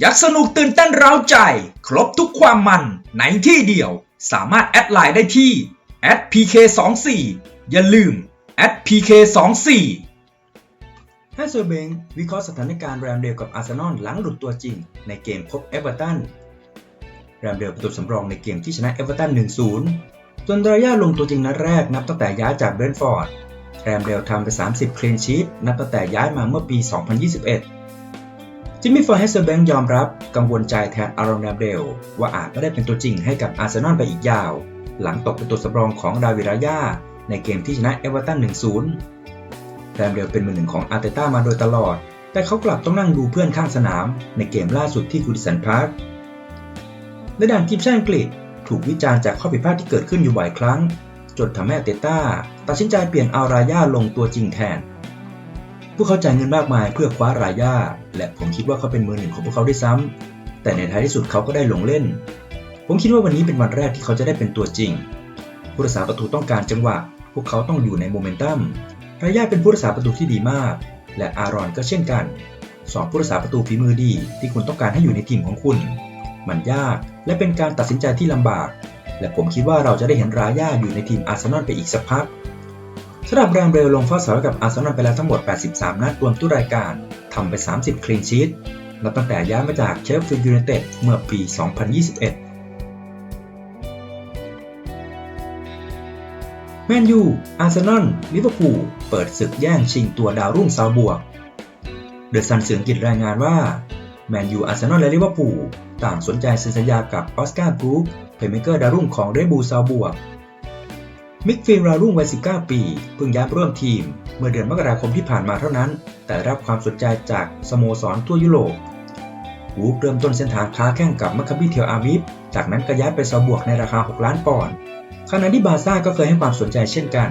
ยักสนุกตื่นเต้นเร้าใจ ครบทุกความมันในที่เดียว สามารถแอดไลน์ได้ที่ @pk24 อย่าลืม @pk24 ให้โซอร์เบงวิเคราะห์สถานการณ์แรมเดลกับอาร์เซนอลหลังหลุดตัวจริง ในเกมพบเอเวอร์ตันแรมเดลประตูสำรองในเกมที่ชนะเอเวอร์ตัน 1-0 จนรายาลงตัวจริงนัดแรกนับตั้งแต่ย้ายจากเบรนฟอร์ดแรมเดลทำไป 30คลีนชีตนับตั้งแต่ย้ายมาเมื่อปี 2021 จิมมี่ฟอร์เฮสเซอร์แบงยอมรับกังวลใจแทนอารอนแรมเดลว่าอาจไม่ได้เป็นตัวจริงให้กับอาร์เซนอลไปอีกยาว หลังตกเป็นตัวสำรองของดาวิดรายาในเกมที่ชนะเอเวอร์ตัน 1-0 แรมเดลเป็นมือหนึ่งของอาร์เตต้ามาโดยตลอด แต่เขากลับต้องนั่งดูเพื่อนข้างสนาม ในเกมล่าสุดที่กูดิสันพาร์คในด้านทีมชาติอังกฤษถูกวิจารณ์จากข้อผิดพลาดที่เกิดขึ้นอยู่บ่อยครั้ง จนทำให้อาร์เตต้าตัดสินใจเปลี่ยนอารายาลงตัวจริงแทน พวกเขาจ่ายเงินมากมายเพื่อคว้ารายาและผมคิดว่าเขาเป็นมือหนึ่งของพวกเขาด้วยซ้ำแต่ในท้ายที่สุดเขาก็ได้ลงเล่น ผมคิดว่าวันนี้เป็นวันแรกที่เขาจะได้เป็นตัวจริง ผู้รักษาประตูต้องการจังหวะ พวกเขาต้องอยู่ในโมเมนตัมรายาเป็นผู้รักษาประตูที่ดีมาก และอารอนก็เช่นกันสองผู้รักษาประตูฝีมือดี ที่คุณต้องการให้อยู่ในทีมของคุณ มันยากและเป็นการตัดสินใจที่ลำบาก และผมคิดว่าเราจะได้เห็นรายาอยู่ในทีมอาร์เซนอลไปอีกสักพัก สำหรับแรมเบลลงเฝ้าเสากับอาร์เซนอลไปแล้วทั้งหมด 83 นัดรวมทุกรายการทำไป 30 คลีนชีตนับตั้งแต่ย้ายมาจากเชฟฟิลด์ยูไนเต็ดเมื่อปี 2021 แมนยู อาร์เซนอล ลิเวอร์พูล เปิดศึกแย่งชิงตัวดาวรุ่งซาวบวก เดอะซันเสืออังกฤษรายงานว่า แมนยู อาร์เซนอล และลิเวอร์พูลต่างสนใจเซ็นสัญญากับออสการ์บรูคเพย์เมเกอร์ดาวรุ่งของเรดบูลซาวบวก มิกฟิลดาวรุ่งวัย 19 ปี เพิ่งย้ายร่วมทีม เมื่อเดือนมกราคมที่ผ่านมาเท่านั้น แต่รับความสนใจจากสโมสรทั่วยุโรปวูฟเริ่มต้นเส้นทางค้าแข่งกับมัคคบีเทียวอาวิฟจากนั้นก็ย้ายไปซาบวกในราคา 6 ล้านปอนด์ขณะที่บาซ่าก็เคยให้ความสนใจเช่นกัน